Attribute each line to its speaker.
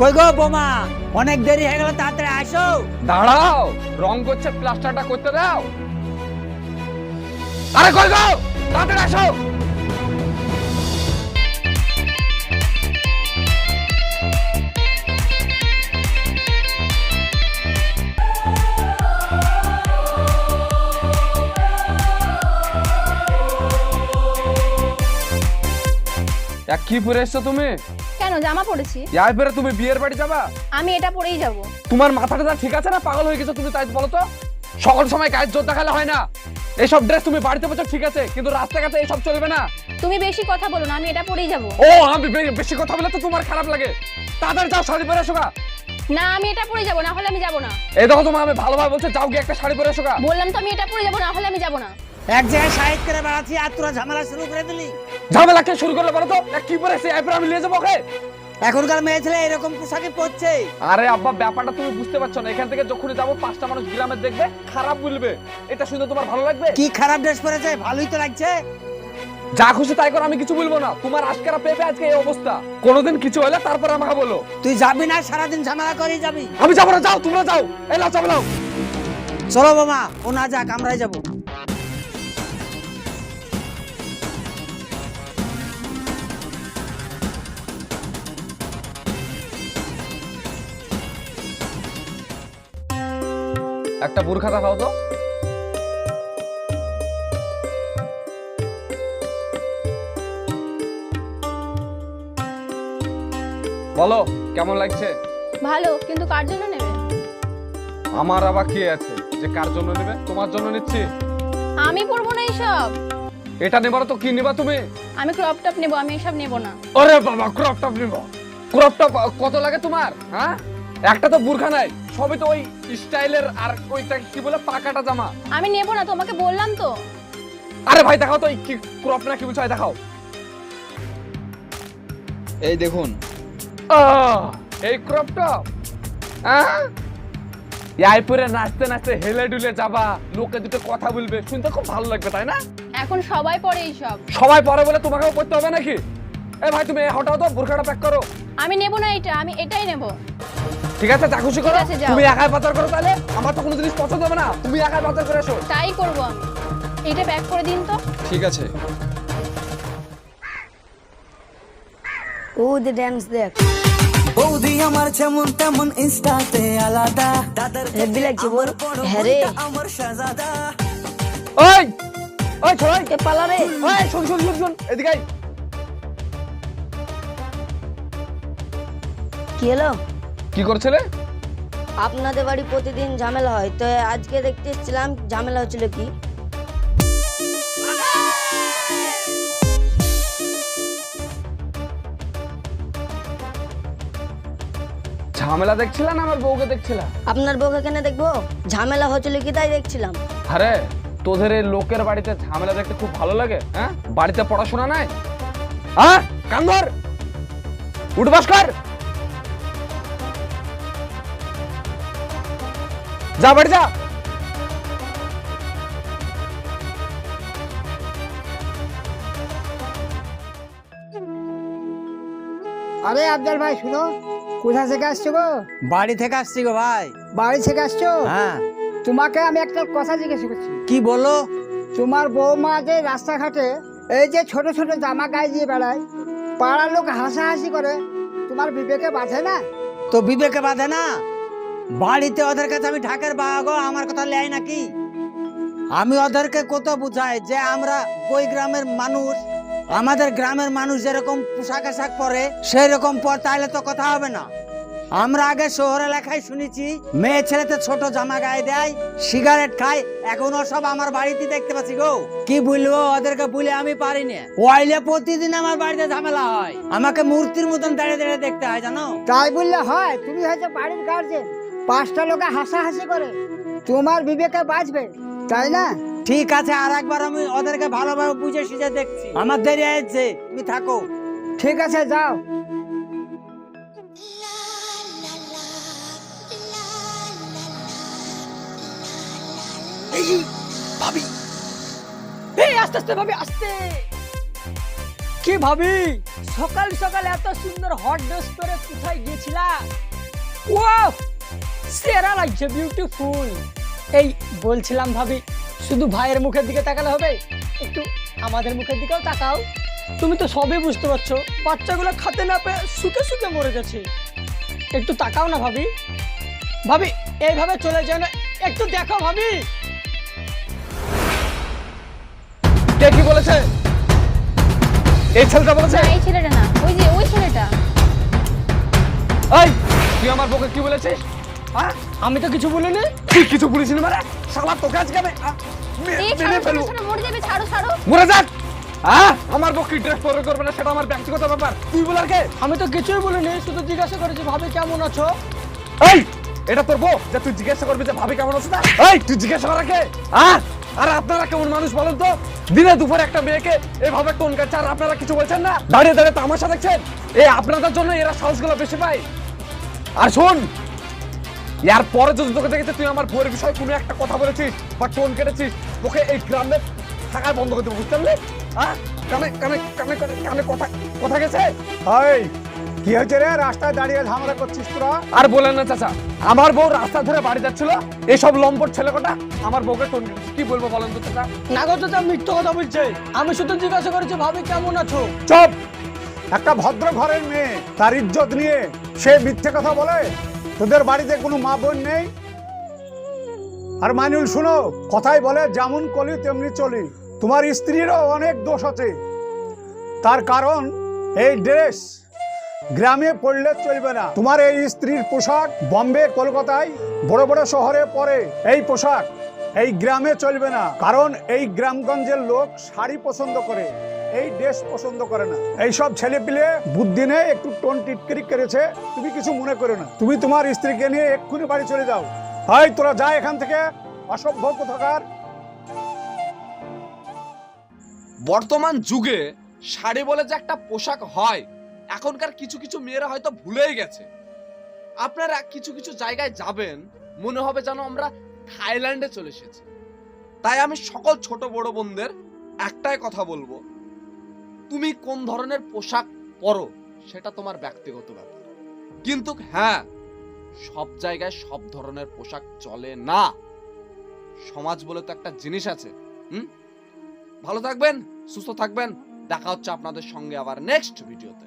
Speaker 1: কই গো বোমা? অনেক দেরি হয়ে গেল, তাড়াতাড়ি আসো।
Speaker 2: দাঁড়াও, রং করছে প্লাস্টারটা করতে দাও। আরে কই গো? তাড়াতাড়ি আসো। এক কি পরে এসছো তুমি?
Speaker 3: কেন? জামা পরেছি।
Speaker 2: ইয়াই পরে তুমি বিয়ের বাড়ি যাবা?
Speaker 3: আমি এটা পরেই যাব।
Speaker 2: তোমার মাথাটা ঠিক আছে না? পাগল হয়ে গেছো তুমি তাই বলো তো? সকল সময় গায়ের জোর দেখালে হয় না। এইসব ড্রেস তুমি বাড়িতে বসে ঠিক আছে কিন্তু রাস্তাঘাটে এইসব চলবে না।
Speaker 3: তুমি বেশি কথা বলো না আমি এটা পরেই যাব।
Speaker 2: ও আমি বে- বেশি কথা বলে তো তোমার খারাপ লাগে। তাড়াতাড়ি যাও শাড়ি পরে এসো
Speaker 3: না আমি এটা পরে যাব না হলে আমি যাব না।
Speaker 2: এই দেখো তোমার আমি ভালোভাবে বলছে যাও গিয়ে একটা শাড়ি পরে এসো
Speaker 3: বললাম তো আমি এটা পরে যাব না হলে আমি যাব না।
Speaker 1: এক জায়গায় সাইড করে বেড়াচ্ছি আর তোরা ঝামেলা শুরু করে দিলি।
Speaker 2: ঝামেলা কে শুরু করলে বলো তো? কি পরে এরপর আমি নিয়ে যাব ওকে।
Speaker 1: এখনকার মেয়ে ছেলে এরকম পোশাকে পড়ছে
Speaker 2: আরে আব্বা ব্যাপারটা তুমি বুঝতে পারছ না। এখান থেকে যখনই যাব পাঁচটা মানুষ গ্রামে দেখবে খারাপ বলবে। এটা শুনে তোমার ভালো লাগবে?
Speaker 1: কি খারাপ ড্রেস পরেছে? ভালোই তো লাগছে।
Speaker 2: যা খুশি তাই করো আমি কিছু বলব না। তোমার আজকেরা পেপে আজকে এই অবস্থা। কোনোদিন কিছু হলে তারপরে আমাকে বলো।
Speaker 1: তুই যাবি না সারাদিন ঝামেলা করে যাবি।
Speaker 2: আমি যাব না যাও তোমরা যাও। এই লাও
Speaker 1: চলো বোমা ও না যাক আমরাই যাব।
Speaker 2: একটা বুরখা দেখাও তো। বলো কেমন লাগছে?
Speaker 3: ভালো কিন্তু কার জন্য নেবে?
Speaker 2: আমার আবার কি আছে যে কার জন্য নেবে? তোমার জন্য নিচ্ছি।
Speaker 3: আমি পরবো না এইসব।
Speaker 2: এটা নেবার তো কি নেবা তুমি?
Speaker 3: আমি ক্রপ টপ নেব আমি এসব নেব না।
Speaker 2: আরে বাবা ক্রপ টপ নেব। ক্রপ টপ কত লাগে তোমার হ্যাঁ? একটা তো বুরখা নাই। সবই তো ওই স্টাইলের আর ওইটা কি বলে পাকাটা জামা।
Speaker 3: আমি নেব না তোমাকে বললাম তো।
Speaker 2: আরে ভাই দেখাও তো এই কি ক্রপ না কি বলছো দেখাও।
Speaker 4: এই দেখুন।
Speaker 2: এই ক্রপ টপ ইয়াইপুরে নাচতে নাচতে হেলে ডুলে যাবা লোকে দুটো কথা বলবে শুনতে খুব ভালো লাগবে তাই না?
Speaker 3: এখন সবাই পরে এইসব
Speaker 2: সবাই পরে বলে তোমাকেও পড়তে হবে নাকি? এ ভাই তুমি হটাও তো বোরখাটা প্যাক করো।
Speaker 3: আমি নেব না এটা আমি এটাই নেব।
Speaker 2: ঠিক আছে যা খুশি করো।
Speaker 3: ঠিক আছে, যাও।
Speaker 2: তুমি একাই বাজার করো তাহলে? আমার তো কোনো জিনিস পছন্দ হবে না। তুমি একাই বাজার করে এসো।
Speaker 3: তাই করব আমি। এটা প্যাক করে দিন তো।
Speaker 4: ঠিক আছে।
Speaker 5: ও ড্যান্স দেখ।
Speaker 6: বৌদি আমার যেমন তেমন ইনস্টাতে আলাদা। দাদার
Speaker 5: হেব্বি লাগছে বল হ্যাঁ রে।
Speaker 6: আমার শাহজাদা
Speaker 2: ওই ওই ছড়াই
Speaker 5: এ পালা রে?
Speaker 2: ওই শুন শুন শুন শুন। এদিকে আয়।
Speaker 5: কি হলো?
Speaker 2: কি করছিলে?
Speaker 5: আপনাদের বাড়ি প্রতিদিন ঝামেলা হয় তো আজকে দেখতে এসেছিলাম ঝামেলা হচ্ছিল কি?
Speaker 2: ঝামেলা দেখছিলা না আমার বউকে দেখছিলা?
Speaker 5: আপনার বউকে কেন দেখব? ঝামেলা হচ্ছিল কি তাই দেখছিলাম।
Speaker 2: আরে তোদের এই লোকের বাড়িতে ঝামেলা দেখতে খুব ভালো লাগে হ্যাঁ? বাড়িতে পড়াশোনা নাই? হ্যাঁ কান ধর উঠবাস কর যা বাড়ি যা।
Speaker 7: আরে আফজাল ভাই শুনো। কোথা থেকে আসছো গো?
Speaker 1: বাড়ি থেকে আসছি গো ভাই।
Speaker 7: বাড়ি থেকে আসছো?
Speaker 1: হ্যাঁ।
Speaker 7: তোমাকে আমি একটা কথা জিজ্ঞেস করছি।
Speaker 1: কি বলো?
Speaker 7: তোমার বৌমা যে রাস্তাঘাটে এই যে ছোট ছোট জামা গায়ে দিয়ে বেড়ায় পাড়ার লোক হাসাহাসি করে তোমার বিবেকে বাঁধে না?
Speaker 1: তো বিবেকে বাঁধে না? বাড়িতে ওদের কাছে আমি ঢাকের বাগো আমার কথা লেয় নাকি? আমি ওদেরকে কত বুঝাই যে আমরা ওই গ্রামের মানুষ, আমাদের গ্রামের মানুষ যেরকম পোশাক আশাক পরে সেই রকম পর তাহলে তো কথা হবে না। আমরা আগে শহর এলাকায় শুনেছি, মেয়ে ছেলেতে ছোট জামা গায়ে দেয়, সিগারেট খায়, এখন সব আমার বাড়িতে দেখতে পাচ্ছি গো। কি বলব, ওদেরকে বলে আমি পারি না ওয়াইলে প্রতিদিন আমার বাড়িতে ঝামেলা হয়। আমাকে মূর্তির মতন দাঁড়িয়ে দাঁড়িয়ে দেখতে হয়, জানো?
Speaker 7: তাই বললে হয়, তুমি হয়তো বাড়ির গার্জেন পাঁচটা লোকে হাসাহাসি করে। তোমার বিবেকে বাঁচবে তাই না?
Speaker 1: ঠিক আছে আর একবার আমি ওদেরকে ভালোভাবে বুঝে সুঝে দেখছি। আমার দেরি হয়েছে তুমি থাকো।
Speaker 7: ঠিক আছে যাও।
Speaker 1: এই আস্তে আস্তে ভাবি আস্তে।
Speaker 4: কি ভাবি? সকাল সকাল এত সুন্দর হট ড্রেস পরে কোথায় গিয়েছিলা ও সেরা লাগছে বিউটিফুল এই বলছিলাম ভাবি শুধু ভাইয়ের মুখের দিকে তাকালে হবে? একটু আমাদের মুখের দিকেও তাকাও। তুমি তো সবই বুঝতে পারছ বাচ্চাগুলো খাতে না পেয়ে শুকে শুকে মরে গেছে একটু তাকাও না ভাবি। ভাবি এইভাবে চলে যায় না একটু দেখো ভাবি।
Speaker 2: কে কি বলেছে? এই ছেলেটা বলেছে?
Speaker 3: এই ছেলেটা না ওই যে ওই ছেলেটা।
Speaker 2: এই তুই আমার বউকে কি বলেছিস?
Speaker 4: আমি তো কিছু বলিনি।
Speaker 2: তুই কিছু বলিস না মানে? শালা তোকে আজকে আমি মেরে ফেলব।
Speaker 3: মরে যাবে ছাড়ো ছাড়ো।
Speaker 2: মরে যাক! হ্যাঁ আমার কি ড্রেস পরে করবে না সেটা আমার ব্যক্তিগত ব্যাপার। তুই বলার কে?
Speaker 4: আমি তো কিছুই বলিনি শুধু জিজ্ঞাসা করেছি ভাবে কেমন আছো?
Speaker 2: এই এটা তোর বউ? যে তুই জিজ্ঞাসা করবি যে ভাবে কেমন আছে না এই তুই জিজ্ঞাসা করা কে? হ্যাঁ আর আপনারা কেমন মানুষ বলেন তো? দিনে দুপুরে একটা মেয়েকে এভাবে টোন কাছে আর আপনারা কিছু বলছেন না? দাঁড়িয়ে দাঁড়িয়ে তামাশা দেখছেন? এই আপনাদের জন্য এরা সাহসগুলো বেশি পায়। আর শোন ইয়ার পরে যদি তোকে দেখেছে তুই আমার বউয়ের বিষয়ে কোনো একটা কথা বলেছিস বা টোন কেটেছিস তোকে এই গ্রামে থাকায় বন্ধ করে দেবো বুঝতে পারলি? হ্যাঁ? কানে কানে কানে কানে কানে কথা কথা গেছে?
Speaker 8: এই কি হয়েছে রে? রাস্তায় দাঁড়িয়ে ঝামেলা করছিস তোরা
Speaker 2: আর বলেন না চাচা আমার বউ রাস্তা ধরে বাড়ি যাচ্ছিল এইসব লম্পট ছেলে কটা আমার বউকে টোন কি বলব বলেন তো চাচা?
Speaker 4: না গো চাচা মিথ্যে কথা বলছে। আমি শুধু জিজ্ঞাসা করেছি ভাবি কেমন আছো?
Speaker 8: চুপ! একটা ভদ্র ঘরের মেয়ে তার ইজ্জত নিয়ে সে মিথ্যে কথা বলে। তোদের বাড়িতে কোনো মা বোন নেই? আর মাইনুল শুনো, কথাই বলে, যেমন কলি তেমনি চলি। তোমার স্ত্রীরও অনেক দোষ আছে। তার কারণ, এই ড্রেস গ্রামে পড়লে চলবে না। তোমার এই স্ত্রীর পোশাক বম্বে, কলকাতায়, বড় বড় শহরে পরে। এই পোশাক এই গ্রামে চলবে না। কারণ এই গ্রামগঞ্জের লোক শাড়ি পছন্দ করে। এই ড্রেস পছন্দ করে না। এই সব ছেলে পিলে বুদ্ধি নেই, একটু টোন টিটকারি করেছে তুমি কিছু মনে করো না। তুমি তোমার স্ত্রীকে নিয়ে এক্ষুনি বাড়ি চলে যাও। হয় তোরা যা এখান থেকে, অসভ্য কোথাকার।
Speaker 9: বর্তমান যুগে শাড়ি বলে যে একটা পোশাক হয়, এখনকার কিছু কিছু মেয়েরা হয়তো ভুলেই গেছে। আপনারা কিছু কিছু জায়গায় যাবেন, মনে হবে যেন আমরা থাইল্যান্ডে চলে এসেছি। তাই আমি সকল ছোট বড় বোনদের একটাই কথা বলব তুমি কোন ধরনের পোশাক পরো সেটা তোমার ব্যক্তিগত ব্যাপার। কিন্তু হ্যাঁ সব জায়গায় সব ধরনের পোশাক চলে না। সমাজ বলে তো একটা জিনিস আছে, হুম? ভালো থাকবেন, সুস্থ থাকবেন। দেখা হচ্ছে আপনাদের সঙ্গে আবার নেক্সট ভিডিওতে